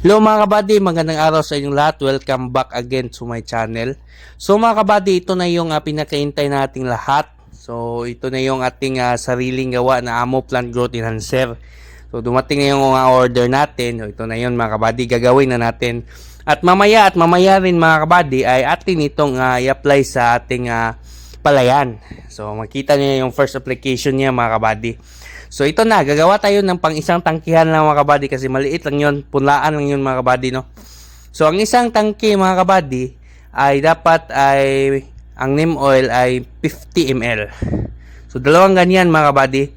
Hello mga kabady, magandang araw sa inyong lahat. Welcome back again to my channel. So mga kabady, ito na yung uh, pinakaintay nating lahat. So ito na yung ating ah, sariling gawa na Amo Plant Growth Enhancer. So dumating na yung mga order natin. So, ito na yun mga kabady, gagawin na natin. At mamaya at mamaya rin mga kabady ay atin itong ah, i-apply sa ating ah, palayan. So makita niyo yung first application niya mga kabady. So ito na, gagawa tayo ng pang isang tangkihan lang mga kabady kasi maliit lang yun, punlaan lang yun mga kabady no. So ang isang tangke mga kabady ay dapat ay ang neem oil ay 50 ml. So dalawang ganyan mga kabady.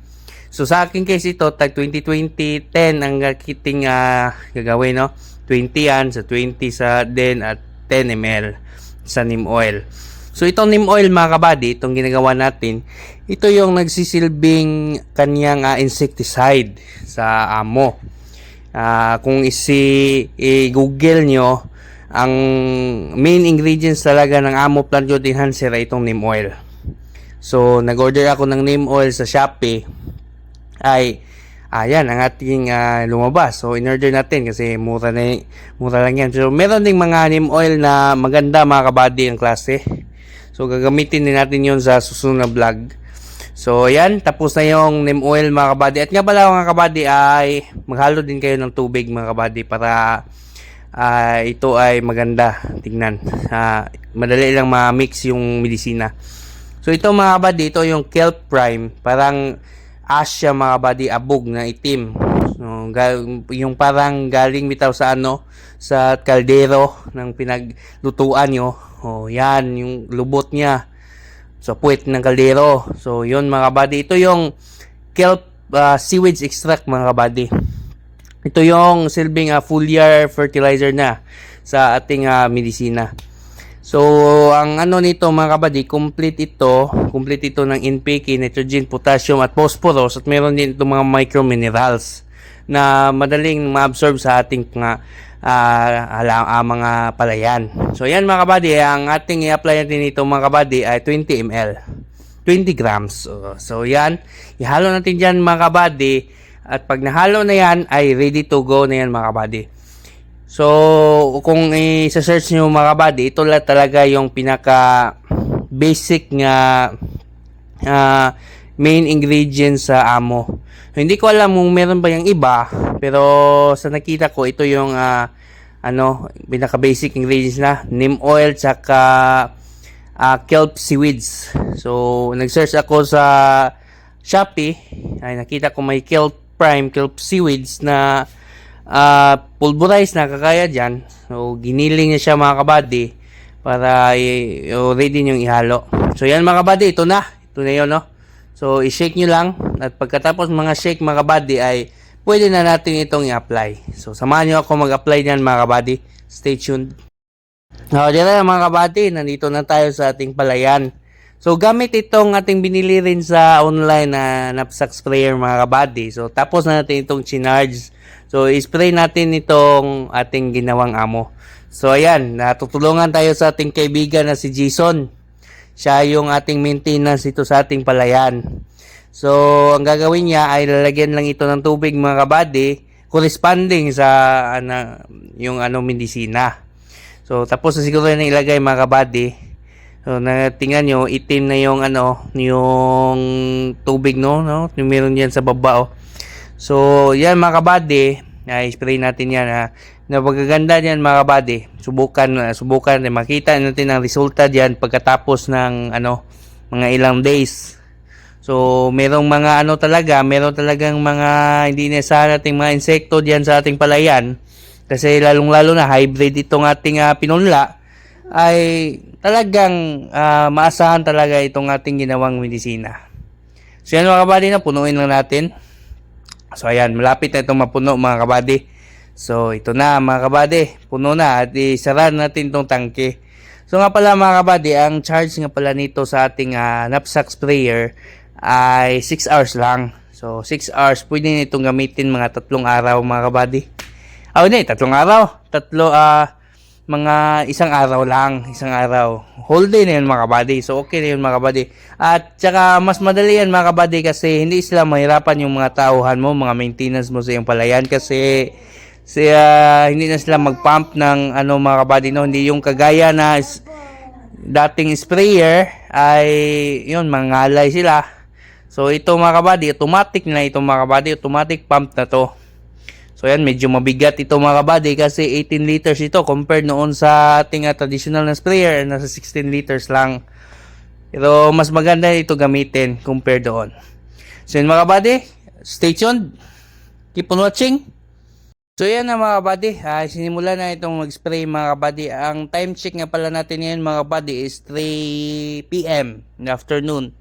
So sa akin case ito, tag 2020, 10 ang kiting uh, gagawin no. 20 yan, sa 20 sa den at 10 ml sa neem oil. So itong neem oil mga kabady, itong ginagawa natin, ito yung nagsisilbing kanyang ah, insecticide sa amo. Ah, kung isi i-google nyo, ang main ingredients talaga ng amo plant growth enhancer ay itong neem oil. So nag-order ako ng neem oil sa Shopee ay ayan ang ating ah, lumabas. So in-order natin kasi mura na mura lang yan. So meron ding mga neem oil na maganda mga kabady ang klase. So gagamitin din natin yon sa susunod na vlog. So ayan, tapos na yung neem oil mga kabady. At nga pala mga kabady ay maghalo din kayo ng tubig mga kabady para ah, ito ay maganda tingnan. Ah, madali lang ma-mix yung medisina. So ito mga kabady, ito yung kelp prime. Parang ash siya mga kabady, abog na itim. Ga- yung parang galing bitaw sa ano, sa kaldero ng pinaglutuan nyo. Oh, yan, yung lubot niya sa puwet ng kaldero. So, yun mga kabady. Ito yung kelp uh, sewage extract mga kabady. Ito yung silbing uh, foliar fertilizer na sa ating uh, medisina. So, ang ano nito mga kabady, complete ito, complete ito ng NPK, nitrogen, potassium at phosphorus at meron din itong mga microminerals na madaling ma-absorb sa ating mga ah, ala- ah, mga palayan. So, yan mga kabady, ang ating i-apply natin ito mga kabady ay 20 ml. 20 grams. So, so yan, ihalo natin dyan mga kabady at pag nahalo na yan ay ready to go na yan mga kabady. So, kung i-search nyo mga kabady, ito lang talaga yung pinaka basic nga ah, main ingredient sa amo. Hindi ko alam kung meron ba yung iba, pero sa nakita ko, ito yung ah, ano, pinaka basic ingredients na neem oil tsaka ah, kelp seaweeds. So, nag-search ako sa Shopee, ay nakita ko may kelp prime, kelp seaweeds na ah pulverize na kakaya dyan. So, giniling niya siya mga kabady para i- i- ready nyo ihalo. So, yan mga kabady, ito na. Ito na yun, no? So, i-shake nyo lang. At pagkatapos mga shake mga kabady ay pwede na natin itong i-apply. So, samahan nyo ako mag-apply niyan mga kabady. Stay tuned. O, dyan na mga kabady. Nandito na tayo sa ating palayan. So, gamit itong ating binili rin sa online na knapsack sprayer mga kabady. So, tapos na natin itong chinarge. So, i-spray natin itong ating ginawang amo. So, ayan. Natutulungan tayo sa ating kaibigan na si Jason. Siya yung ating maintenance ito sa ating palayan. So, ang gagawin niya ay lalagyan lang ito ng tubig mga kabady corresponding sa ano, yung ano medisina. So, tapos na siguro na ilagay mga kabady. So, natingnan nyo, itim na yung ano, yung tubig no, no? Yung meron yan sa baba oh. So, yan mga kabady, ay spray natin yan ha. Napagaganda yan mga kabady. Subukan, uh, subukan, eh, makita natin ang resulta diyan pagkatapos ng ano, mga ilang days. So, merong mga ano talaga, meron talagang mga hindi inasahan nating mga insekto diyan sa ating palayan. Kasi lalong-lalo na hybrid itong ating uh, pinunla ay talagang ah, maasahan talaga itong ating ginawang medisina. So yan mga kabady na, punuin lang natin. So ayan, malapit na itong mapuno mga kabady. So ito na mga kabady, puno na at isara natin itong tangke. So nga pala mga kabady, ang charge nga pala nito sa ating ah, knapsack sprayer ay 6 hours lang. So 6 hours, pwede na itong gamitin mga tatlong araw mga kabady. Ah, hindi, tatlong araw. Tatlo, ah, mga isang araw lang, isang araw. Whole day na yun mga kabady. So, okay na yun mga kabady. At saka, mas madali yan mga kabady kasi hindi sila mahirapan yung mga tauhan mo, mga maintenance mo sa iyong palayan kasi siya hindi na sila mag-pump ng ano mga kabady no hindi yung kagaya na dating sprayer ay yun mangalay sila. So ito mga kabady automatic na ito mga kabady. Automatic pump na to. So yan medyo mabigat ito mga kabady kasi 18 liters ito compared noon sa ating ah, traditional na sprayer nasa 16 liters lang. Pero mas maganda ito gamitin compared doon. So yun mga kabady stay tuned. Keep on watching So yan na mga kabady, ah, sinimula na itong mag-spray mga kabady. Ang time check nga pala natin ngayon mga kabady is 3 p.m. in the afternoon.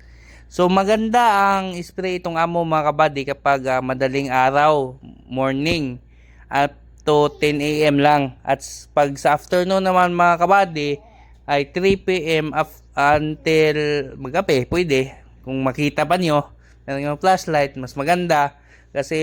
So maganda ang spray itong amo mga kabady kapag ah, madaling araw, morning, up to 10 a.m. lang. At pag sa afternoon naman mga kabady, ay 3 p.m. af- until magabi, pwede. Kung makita pa nyo, yung flashlight, mas maganda. Kasi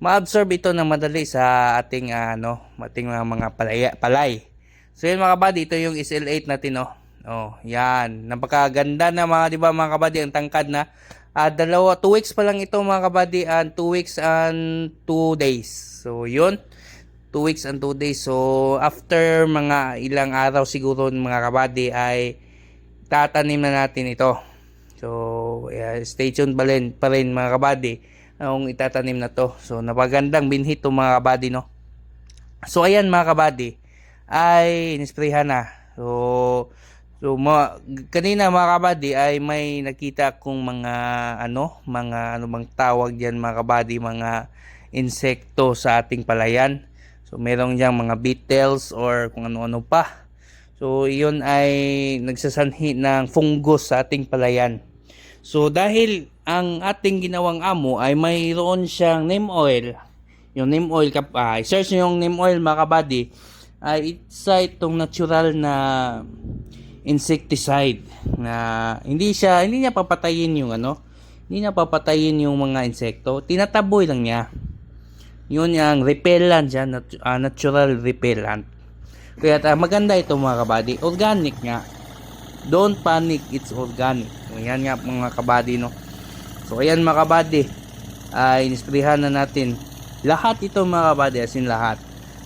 ma-absorb ito ng madali sa ating ah, ano, ating mga, mga palaya, palay. So yun mga kabady, ito yung SL8 natin oh. Oh, yan. Napakaganda na mga 'di ba mga kabady ang tangkad na. Ah, dalawa 2 weeks pa lang ito mga kabady and 2 weeks and 2 days. So yun. 2 weeks and 2 days. So after mga ilang araw siguro mga kabady ay tatanim na natin ito. So, yeah, stay tuned pa rin, pa rin mga kabady kung itatanim na to. So, napagandang binhit to mga kabady, no? So, ayan mga kabady, ay inisprayhan na. So, so ma, kanina mga kabady ay may nakita kong mga ano, mga ano bang tawag diyan mga kabady, mga insekto sa ating palayan. So, merong diyang mga beetles or kung ano-ano pa. So, iyon ay nagsasanhi ng fungus sa ating palayan. So, dahil ang ating ginawang amo ay mayroon siyang neem oil. Yung neem oil, kap ah, search yung neem oil mga kabady, ay isa itong natural na insecticide na hindi siya hindi niya papatayin yung ano hindi niya papatayin yung mga insekto. Tinataboy lang niya. Yun yung repellent siya nat- ah, natural repellent. Kaya ah, maganda ito mga kabady. Organic nga. Don't panic it's organic. Yan nga mga kabady no so ayan mga kabady ay inisprehan na natin lahat ito mga kabady as in lahat.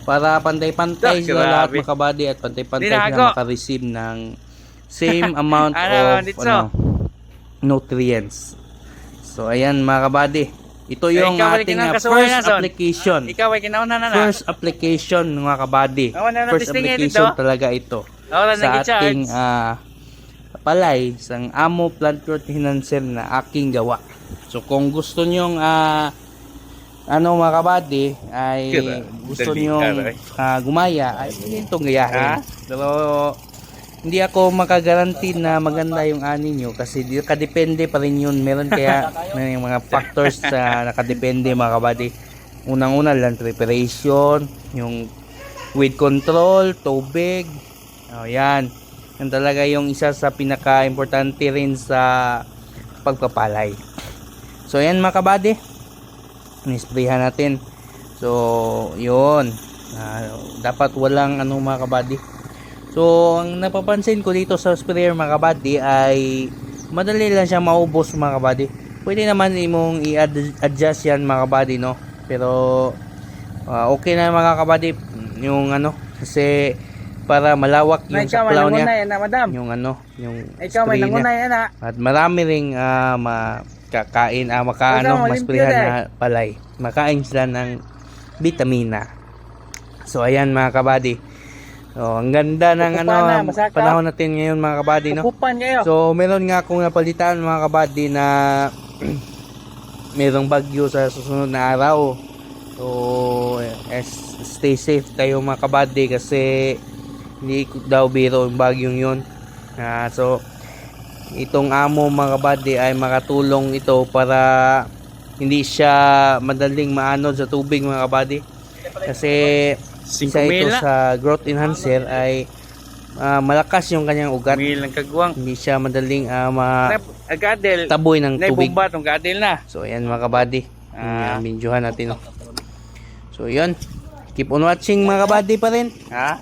Para pantay-pantay Ah, sila lahat mga kabady at pantay-pantay sila makareceive ng same amount Ano, of ano, nutrients. So ayan mga kabady ito Eh, yung balik ating na, ah, kasuway first na, application. Ikaw ay kinauna na na. first application mga kabady. Na first application dito. talaga ito Wala sa na ating ah, palay sang Amo Plant Growth Enhancer na aking gawa. So kung gusto nyong ah, ano mga kabady ay gusto nyong aray. ah, gumaya ay itong gayahin. Pero hindi ako makagaranti na maganda yung ani nyo kasi kadepende pa rin yun. Meron kaya may mga factors sa nakadepende mga kabady. Unang-una land preparation, yung weed control, tubig. Oh, yan. Yan talaga yung isa sa pinaka-importante rin sa pagpapalay. So, yan mga kabady. Nisprayhan natin. So, yun. Ah, dapat walang ano mga kabady. So, ang napapansin ko dito sa sprayer mga kabady ay madali lang siya maubos mga kabady. Pwede naman imong i-adjust yan mga kabady, no? Pero, ah, okay na mga kabady yung ano, kasi para malawak yung ikaw saklaw niya. na, madam. Yung ano, yung Ikaw may spray niya. nangunay na. At marami ring ah, makakain, ah, makaano, masprihan limpyo na palay. Makain sila ng vitamina. So, ayan mga kabady. So, ang ganda ng ano, na, panahon natin ngayon mga kabady, no? So, meron nga akong napalitan mga kabady na merong bagyo sa susunod na araw. So, eh, stay safe tayo mga kabady kasi hindi daw biro yung bagyong yun. Ah, so, itong amo mga kabady ay makatulong ito para hindi siya madaling maanod sa tubig mga kabady. Kasi isa ito sa growth enhancer ay ah, malakas yung kanyang ugat. Ng. Hindi siya madaling ah, mataboy Agadel. ng Na tubig. So, ayan mga kabady. Ah. Ah. Minjuhan natin. oh. So, yun. Keep on watching mga kabady pa rin. Ha?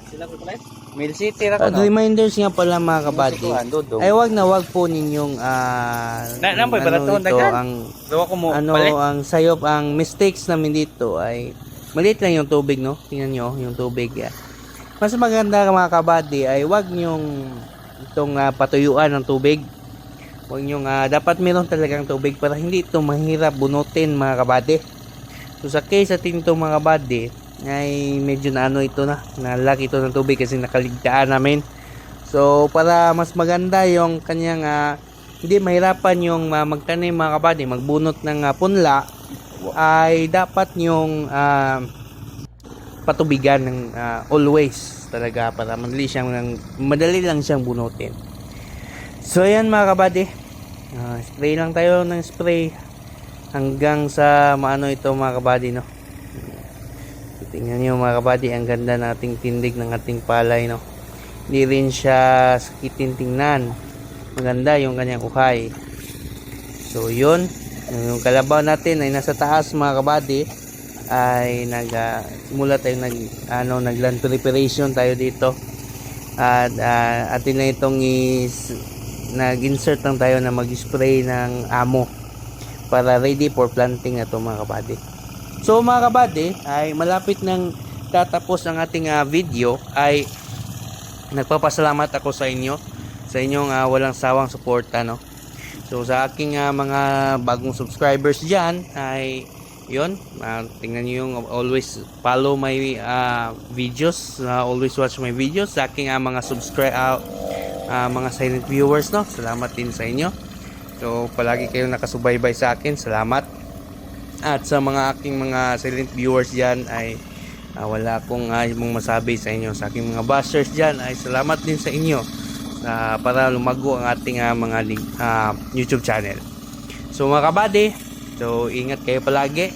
Mil City ra At ko no. reminders nga pala mga kabady. Ay wag na wag po ninyong ah Na- namoy ano baraton, ito, ang Dawa ko mo ano pala. ang sayop ang mistakes namin dito ay maliit lang yung tubig, no? Tingnan nyo, yung tubig. ah. Mas maganda mga kabady ay wag nyong itong ah, patuyuan ng tubig. Huwag nyong, ah, dapat meron talagang tubig para hindi ito mahirap bunutin mga kabady. So sa case atin ito mga kabady, ay medyo na ano ito na, nalaki ito ng tubig kasi nakaligtaan namin. So para mas maganda yung kanyang ah, hindi mahirapan yung ah, magtanim mga kabady, magbunot ng ah, punla ay dapat yung ah, patubigan ng ah, always talaga para madali siyang madali lang siyang bunutin. So ayan mga kabady, Ah, spray lang tayo ng spray hanggang sa maano ito mga kabady no. Tingnan niyo mga kabady, ang ganda nating tindig ng ating palay no. Hindi rin siya sakitin tingnan. Maganda yung kanyang uhay. So yun, yung kalabaw natin ay nasa taas mga kabady ay nag ah, simula tayo nag ano nag land preparation tayo dito. At ah, atin na itong is nag-insert lang tayo na mag-spray ng amo para ready for planting na to mga kabady. So mga kabady ay malapit nang tatapos ang ating ah, video ay nagpapasalamat ako sa inyo sa inyong ah, walang sawang suporta no. So sa aking ah, mga bagong subscribers diyan ay yon tingnan niyo yung always follow my ah, videos ah, always watch my videos sa aking ah, mga subscribe ah, mga silent viewers no? Salamat din sa inyo. So palagi kayong nakasubaybay sa akin. Salamat at sa mga aking mga silent viewers diyan ay ah, wala akong uh, mong masabi sa inyo. Sa aking mga bashers diyan ay salamat din sa inyo sa para lumago ang ating ah, mga ah, YouTube channel. So mga kabady so ingat kayo palagi.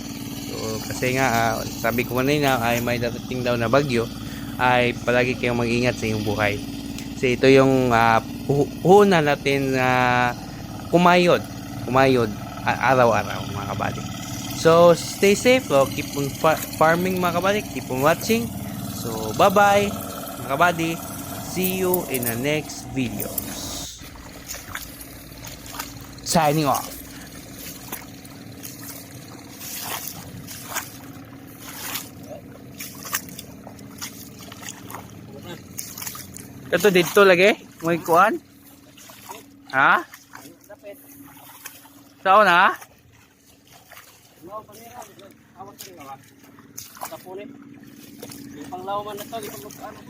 So kasi nga ah, sabi ko kanina ay may darating daw na bagyo ay palagi kayong mag-ingat sa inyong buhay. Kasi ito yung uh, puhunan natin na kumayod kumayod a- araw-araw mga kabady so stay safe oh, keep on fa- farming mga kabady keep on watching so bye bye mga kabady see you in the next videos signing off Ito dito lagi? May kuan? Ha? Saan na? Kapulit. Yung panglaw man na to, di pa magkano.